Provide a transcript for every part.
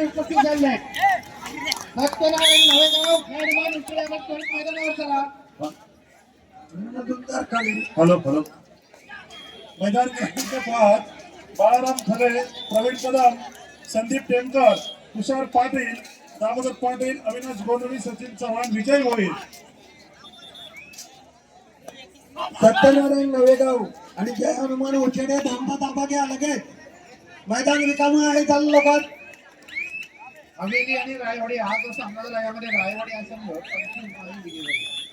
उपस्थित झाले आहेत नवेगाव उचले आपण त्वरित मैदानावर चला हॅलो हॅलो मैदान क्रमांक पाच बाळाराम खरे प्रवीण कदम संदीप टेमकर तुषार पाटील दामोदर पाटील अविनाश गोंधळी सचिन चव्हाण विजय होईल सत्यनारायण नवेगाव आणि जय हनुमान उचेडे धामता ताबा घ्या लगेच. मैदान रिकामं आहे चालू लोकात हवेली आणि रायवाडी हा जो संघाला यामध्ये रायवाडी हा संघ पंचवीस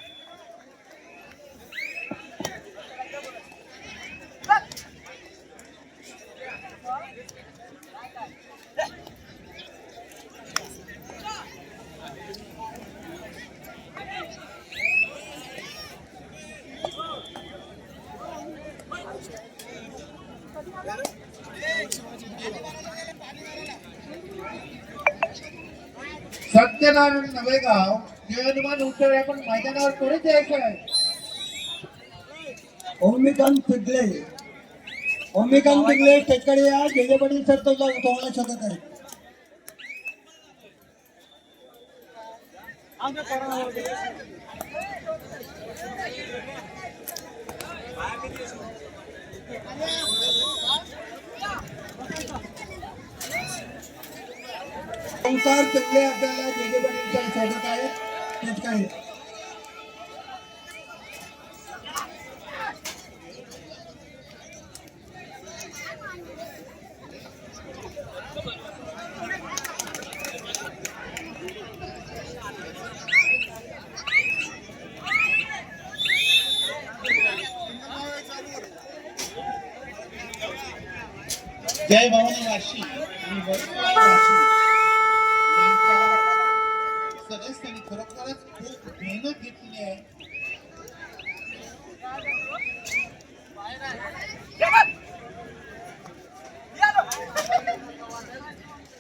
सत्यनारायण नवेगाव जय हनुमान उच्चले आपण मैदानावर त्वरित यायचं आहे. ओमिकांत पिगले. ओमिकांत पिगले त्याच्याकडे या गेले पाटील सर तो जाऊ तुम्हाला शोधत आहे. आम्ही ओंकार पिगले आपल्याला जेजे पाटील सर शोधत आहे तेच काय जय भवानी वाशी.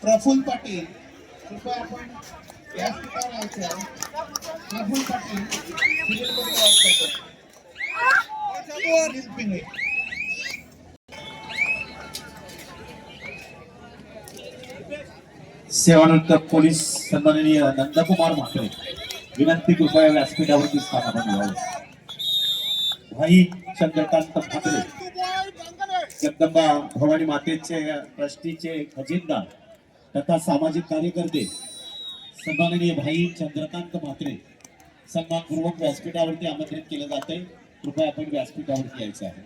प्रफुल्ल पाटील. कृपया आपण या यायचं प्रफुल्ल पाटील सिव्हिलमध्ये वाचतात सेवानंतर पोलीस सन्माननीय नंदकुमार म्हात्रे. विनंती कृपया व्यासपीठावरती स्थापना करावी भाई चंद्रकांत म्हात्रे. जगदंबा भवानी मातेचे ट्रस्टीचे खजिनदार. तथा सामाजिक कार्यकर्ते सन्माननीय भाई चंद्रकांत म्हात्रे सन्मानपूर्वक व्यासपीठावरती आमंत्रित केलं जाते कृपया आपण व्यासपीठावरती यायचं आहे.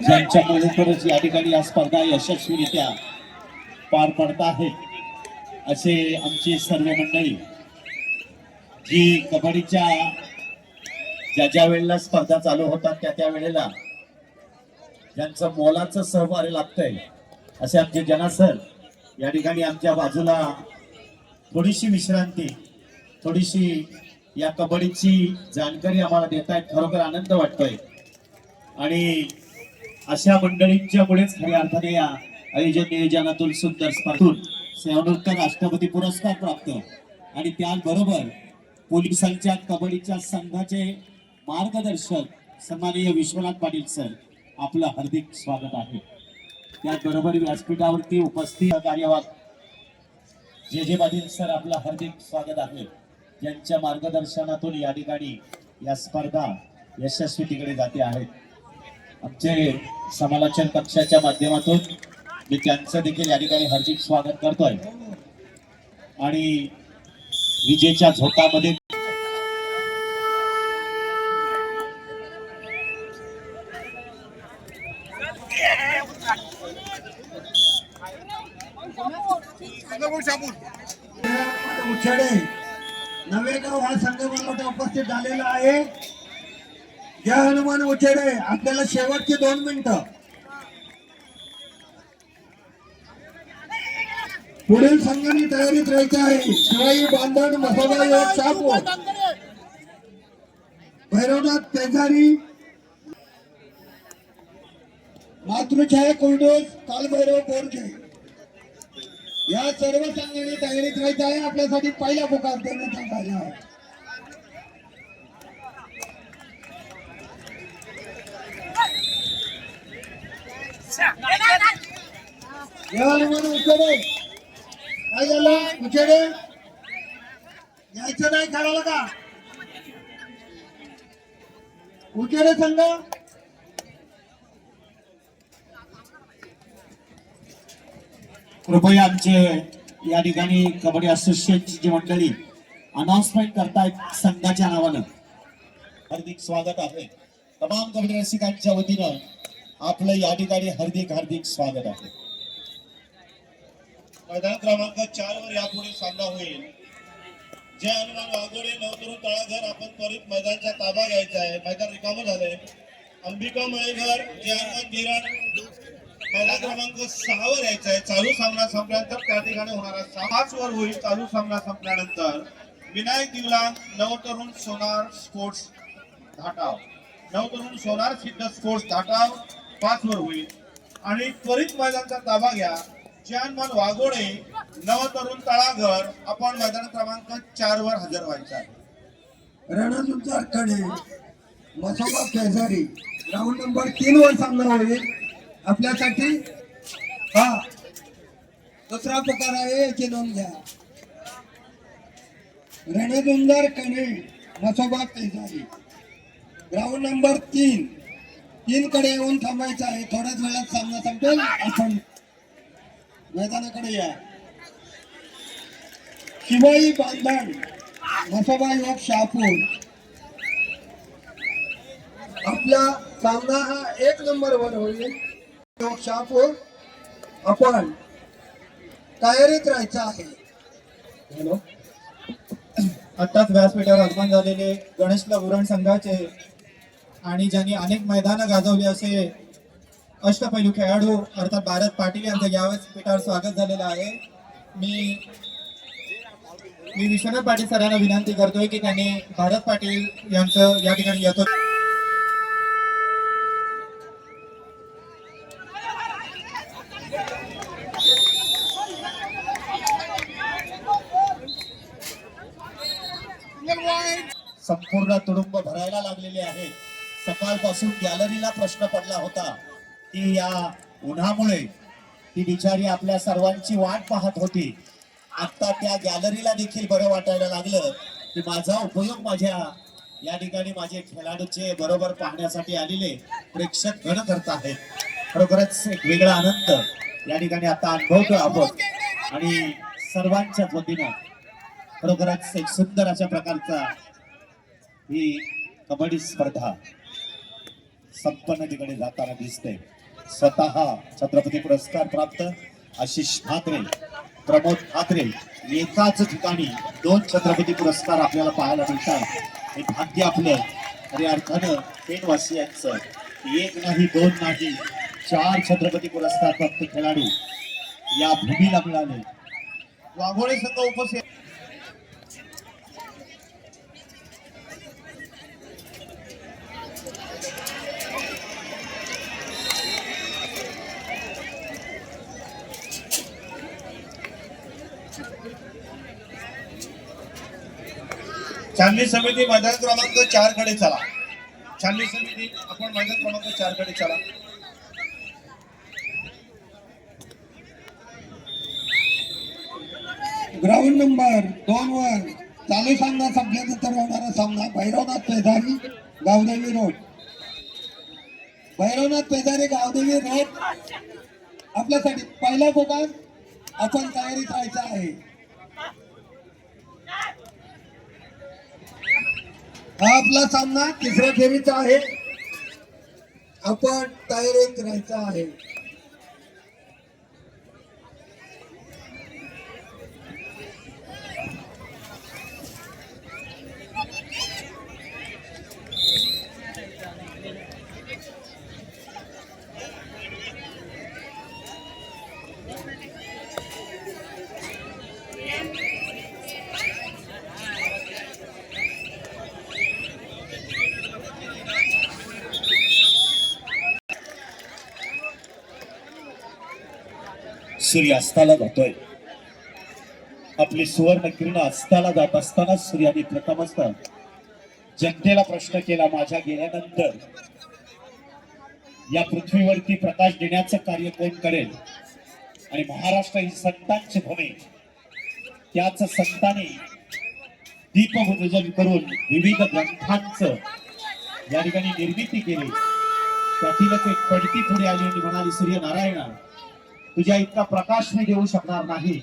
ज्यांच्या मुलीकडूनच या ठिकाणी या स्पर्धा यशस्वीरित्या पार पडत आहेत असे आमची सर्व मंडळी जी कबड्डीच्या ज्या ज्या वेळेला स्पर्धा चालू होतात त्या त्या वेळेला ज्यांचं मोलाचं सहकार्य लागतंय असे आमचे जना सर या ठिकाणी आमच्या बाजूला थोडीशी विश्रांती थोडीशी या कबड्डीची जाणकारी आम्हाला देत आहेत खरोखर आनंद वाटतोय. आणि अशा मंडळींच्या मुळेच खऱ्या अर्थाने या आयोजन नियोजनातून सुंदर स्पर्धून सेवानोत्तर राष्ट्रपती पुरस्कार प्राप्त. आणि त्याचबरोबर पोलिसांच्या कबड्डीच्या संघाचे मार्गदर्शक सन्माननीय विश्वनाथ पाटील सर. आपलं हार्दिक स्वागत आहे. त्याचबरोबर व्यासपीठावरती उपस्थित कार्यवाह जे जे पाटील सर आपलं हार्दिक स्वागत आहे त्यांच्या मार्गदर्शनातून या ठिकाणी या स्पर्धा यशस्वीतेकडे जाते आहेत आमचे समालोचन कक्षाच्या माध्यमातून मी त्यांचं देखील या ठिकाणी हार्दिक स्वागत करतोय. आणि विजेच्या झोकामध्ये आहे. जय हनुमान उछाडे आपल्याला शेवटचे दोन मिनिटं. पुढील संघाने तयारीत राहायचे आहे. शिवाई बांधण मसाला योग शापूर भैरवनाथ तेजारी मातृछाया कुलडोस कालभैरव बोरजे. या सर्व संघाने तयारीत राहायचं आहे. आपल्यासाठी पहिला पुकार देण्यात आला आहे या हनुमान उचेडे काय झालं उचेडे यायचं नाही खेळायला का उचेडे संघ कृपया आमचे या ठिकाणी कबड्डी असोसिएशनची जी मंडळी अनाउन्समेंट करतायत संघाच्या नावानं. हार्दिक स्वागत आहे. तमाम कबड्डी रसिकांच्या वतीनं आपलं या ठिकाणी हार्दिक हार्दिक स्वागत आहे. मैदान क्रमांक चार वर यापुढे सामना होईल. जय हनुमान वाघोडे नवतरू तळाघर आपण त्वरित मैदानचा ताबा घ्यायचा आहे. मैदान रिकामं झालंय. अंबिका मळेघर जय हनुमान गिरण मैदान क्रमांक सहा वर यायचा आहे. चालू सामना संपल्यानंतर त्या ठिकाणी होणारा पाच वर होईल. चालू सामना संपल्यानंतर विनायक दिवलांग नवतरुण सोनार स्पोर्ट्स धाटाव. नवतरुण सोनार सिद्ध स्पोर्ट्स धाटाव पाच वर होईल. आणि त्वरित मैदानचा ताबा घ्या. हनुमान वाघोडे नवतरुण तळाघर आपण मैदान क्रमांक चार वर हजर व्हायचं आहे रणजुंजार मसोबा केसारी राऊंड नंबर तीन वर सामना होईल. आपल्यासाठी हा दुसरा प्रकार आहे याची नोंद घ्या. रणजुंजार कणे मसोबा केसारी ग्राउंड नंबर तीन. तीन कडे येऊन थांबायचं आहे. थोड्याच वेळात सामना संपेल. आपण मैदानाकडे या. शिवाई बांधण मसोबा ऑफ शहापूर. आपला सामना हा एक नंबर वर होईल. शहापूर आपण तयारीत राहायचं आहे. हॅलो. आत्ताच व्यासपीठावर आगमन झालेले गणेश उरण संघाचे आणि ज्यांनी अनेक मैदानं गाजवली असे अष्टपैलू खेळाडू अर्थात भारत पाटील यांचं यावेळेस पीठावर स्वागत झालेलं आहे. मी मी विश्वनाथ पाटील सरांना विनंती करतोय की त्यांनी भारत पाटील यांचं या ठिकाणी येतो. संपूर्ण तुडुंब भरायला लागलेले आहे. सकाळपासून गॅलरीला प्रश्न पडला होता. की या उन्हामुळे ती बिचारी आपल्या सर्वांची वाट पाहत होती. आता त्या गॅलरीला देखील बरं वाटायला लागलं की माझा उपयोग माझ्या या ठिकाणी माझे खेळाडूचे बरोबर पाहण्यासाठी आलेले प्रेक्षक गण करत आहेत. खरोखरच एक वेगळा आनंद या ठिकाणी आता अनुभवतो आपण. आणि सर्वांच्या वतीनं खरोखरच एक सुंदर अशा प्रकारचा ही कबड्डी स्पर्धा संपन्न ठिकाणी जाताना दिसते. स्वतः छत्रपती पुरस्कार प्राप्त. आशिष म्हात्रे प्रमोद म्हात्रे एकाच ठिकाणी दोन छत्रपती पुरस्कार आपल्याला पाहायला मिळतात. हे भाग्य आपलं. खऱ्या अर्थानं पेनवासियांचं एक नाही दोन नाही चार छत्रपती पुरस्कार प्राप्त खेळाडू या भूमीला मिळाले. वाघोळे संघ उपस्थित छाननी समिती मैदान क्रमांक चारकडे चला. छाननी समिती आपण मैदान क्रमांक चारकडे चला. ग्राउंड नंबर दोन वर चालू सामना संपल्यानंतर होणारा सामना भैरवनाथ पेधारी गावदेवी रोड. भैरवनाथ पेधारी गावदेवी रोड. आपल्यासाठी पहिला फोकास आपण तयारीत करायचा आहे. हा आपला सामना तिसऱ्या फेरीचा आहे. आपण तयारीत राहायचा आहे. सूर्यास्ताला जातोय. आपली सुवर्ण किरण अस्ताला जात असताना सूर्याने प्रथमच जनतेला प्रश्न केला माझ्या गेल्यानंतर. या पृथ्वीवरती प्रकाश देण्याचं कार्य कोण करेल? आणि महाराष्ट्र ही संतांची भूमी. त्याच संतांनी दीपभूजन करून विविध ग्रंथांचं या ठिकाणी निर्मिती केली. त्यातीलच एक पडती पुढे आली आणि म्हणाली सूर्यनारायणा तुझ्या इतका प्रकाश मी देऊ शकणार नाही.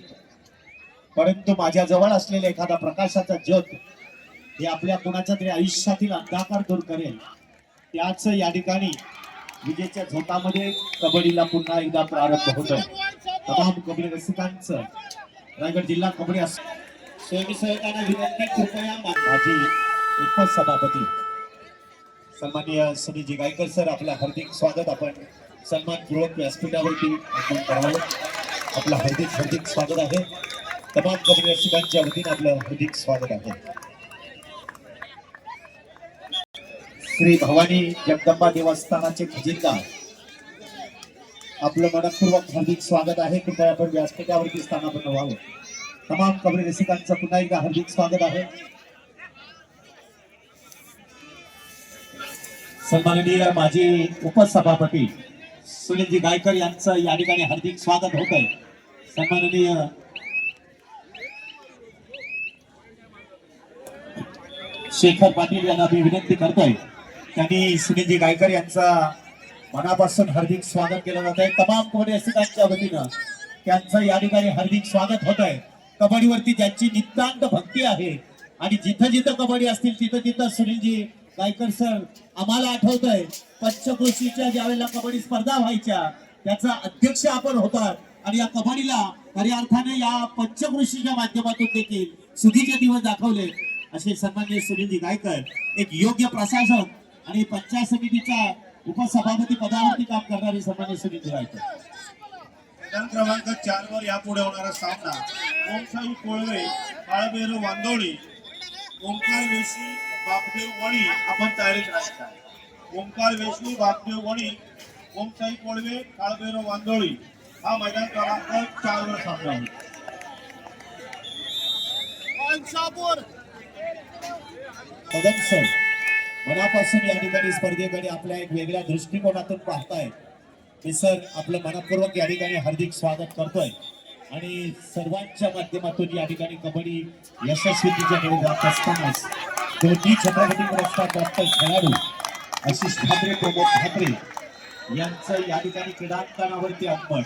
परंतु माझ्या जवळ असलेला एखादा प्रकाशाचा ज्योत हे आपल्या कोणाच्या तरी आयुष्यातील अंधाकार दूर करेल. त्याच या ठिकाणी विजेच्या झोतामध्ये कबड्डीला पुन्हा एकदा प्रारंभ होतोय. तमाम कबड्डी रसिकांचं रायगड जिल्हा कबड्डी अस स्वयंसेवकांना विनंती कृपया माझी उपसभापती. सन्माननीय सुनीजी गायकर सर आपलं हार्दिक स्वागत आपण सन्मानपूर्वक व्यासपीठावरती आपण करावं आपलं हार्दिक हार्दिक स्वागत आहे. तमाम कबड्डी रसिकांच्या वतीने आपलं हार्दिक स्वागत आहे. श्री भवानी जगदंबा देवस्थानाचे खजिनदार आपलं मनपूर्वक हार्दिक स्वागत आहे. कृपया आपण व्यासपीठावरती स्थानापन्न व्हावं. तमाम कबरी रसिकांचं पुन्हा एकदा हार्दिक स्वागत आहे. सन्माननीय माजी उपसभापती सुनीलजी गायकर यांचं या ठिकाणी हार्दिक स्वागत होत आहे सन्माननीय शेखर पाटील यांना मी विनंती करतोय. त्यांनी सुनीलजी गायकर यांचा मनापासून हार्दिक स्वागत केलं जात आहे तमाम कबड्डी रसिकांच्या वतीनं त्यांचं या ठिकाणी हार्दिक स्वागत होत आहे कबड्डीवरती ज्यांची नितांत भक्ती आहे आणि जिथं जिथं कबड्डी असतील तिथं तिथं सुनीलजी गायकर सर आम्हाला आठवत आहे पंचकोशीच्या ज्यावेळेला कबड्डी स्पर्धा व्हायच्या त्याचा अध्यक्ष आपण होतात. आणि या कबड्डीला खऱ्या अर्थाने या पंचकृषीच्या माध्यमातून देखील सुधीचे दिवस दाखवले. असे सन्मान्य सुनीलजी गायकर एक योग्य प्रशासन आणि पंचायत समितीच्या उपसभापती पदावरती काम करणारे सन्मान्य सुनीलजी गायकर मैदान क्रमांक चार वर यापुढे होणारा सामना ओमसाई कोळवे काळभैरव वांदोळी ओंकार वेशी बापदेव वणी आपण तयारीत राहायचा आहे. ओंकार वेशी बापदेव वणी ओमसाई कोळवे काळभैरव वांदोळी. हा मैदान क्रमांक चार वर सामना होईल. कदम सर मनापासून या ठिकाणी स्पर्धेकडे आपल्या एक वेगळ्या दृष्टिकोनातून पाहताय. मी सर आपलं मनपूर्वक या ठिकाणी हार्दिक स्वागत करतोय. आणि सर्वांच्या माध्यमातून या ठिकाणी कबड्डी यशस्वीतेच्या कडे जात असतानाच दोन्ही छत्रपती पुरस्कार प्राप्त खेळाडू आशिष ठाकरे प्रमोद ठाकरे यांचं या ठिकाणी क्रीडांगणावरती आगमन.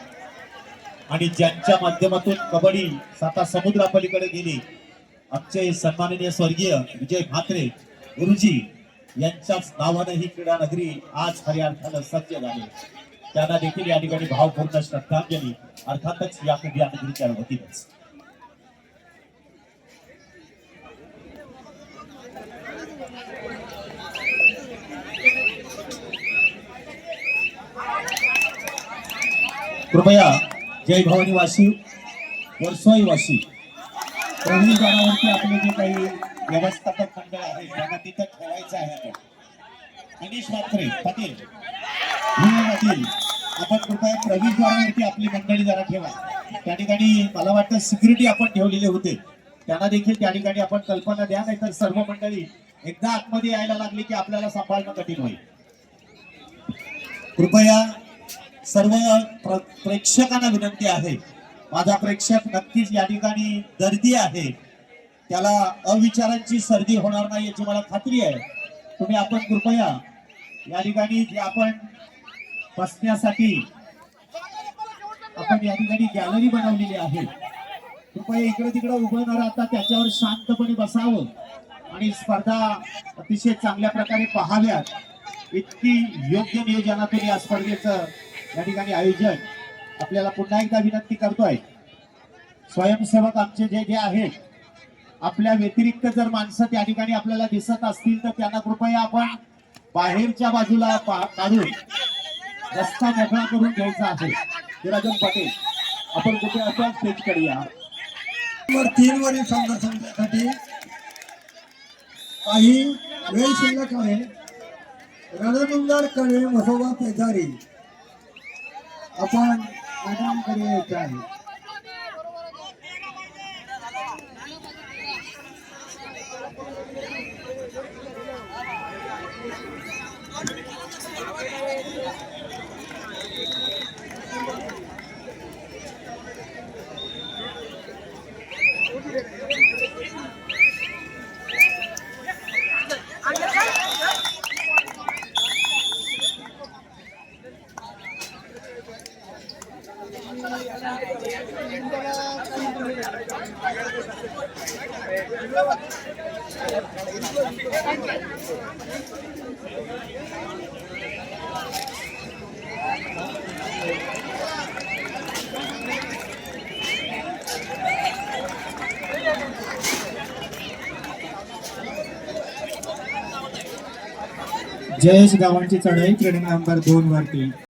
आणि ज्यांच्या माध्यमातून कबड्डी साता समुद्रापलीकडे गेली आमचे सन्माननीय स्वर्गीय विजय म्हात्रे गुरुजी यांच्याच नावानं ही क्रीडा नगरी आज खऱ्या अर्थानं सज्ज झाली. त्यांना देखील या ठिकाणी भावपूर्ण श्रद्धांजली अर्थातच या क्रीडा नगरीच्या वतीनच. कृपया जय भवानी वाशी वर्सोई वाशी प्रवेशद्वारावरती आपले जे काही व्यवस्थापक मंडळ आहे त्यांना तिथं ठेवायचं आहे आपण अनिश मात्रे पाटील पाटील आपण कृपया प्रवेशद्वारावरती आपली मंडळी जरा ठेवा. त्या ठिकाणी मला वाटतं सिक्युरिटी आपण ठेवलेले होते. त्यांना देखील त्या ठिकाणी आपण कल्पना द्या नाही तर सर्व मंडळी एकदा आतमध्ये यायला लागली की आपल्याला सांभाळणं कठीण होईल. कृपया सर्व प्रेक्षकांना विनंती आहे. माझा प्रेक्षक नक्कीच या ठिकाणी दर्दी आहे. त्याला अविचारांची सर्दी होणार नाही याची मला खात्री आहे. तुम्ही आपण कृपया या ठिकाणी जे आपण बसण्यासाठी आपण या ठिकाणी गॅलरी बनवलेली आहे. कृपया इकडे तिकडे उभं न राहता त्याच्यावर शांतपणे बसावं आणि स्पर्धा अतिशय चांगल्या प्रकारे पाहाव्यात. इतकी योग्य नियोजनातून या स्पर्धेचं या ठिकाणी आयोजन आपल्याला पुन्हा एकदा विनंती करतोय. स्वयंसेवक आमचे जे जे आहेत आपल्या व्यतिरिक्त जर माणसं त्या ठिकाणी आपल्याला दिसत असतील तर त्यांना कृपया आपण बाहेरच्या बाजूला काढून रस्ता मोकळा करून घ्यायचा आहे. निराजन पटेल आपण कुठे असाल स्टेजकडे करूया तीन वरील संघर्षांसाठी काही वेळ शिल्लक आहे. रणदुंगार कणे मसोबा पेजारी. आपण मैदानाकडे यायचे आहे. जयेश गावांची चढाई क्रीडा नंबर दोन वरती.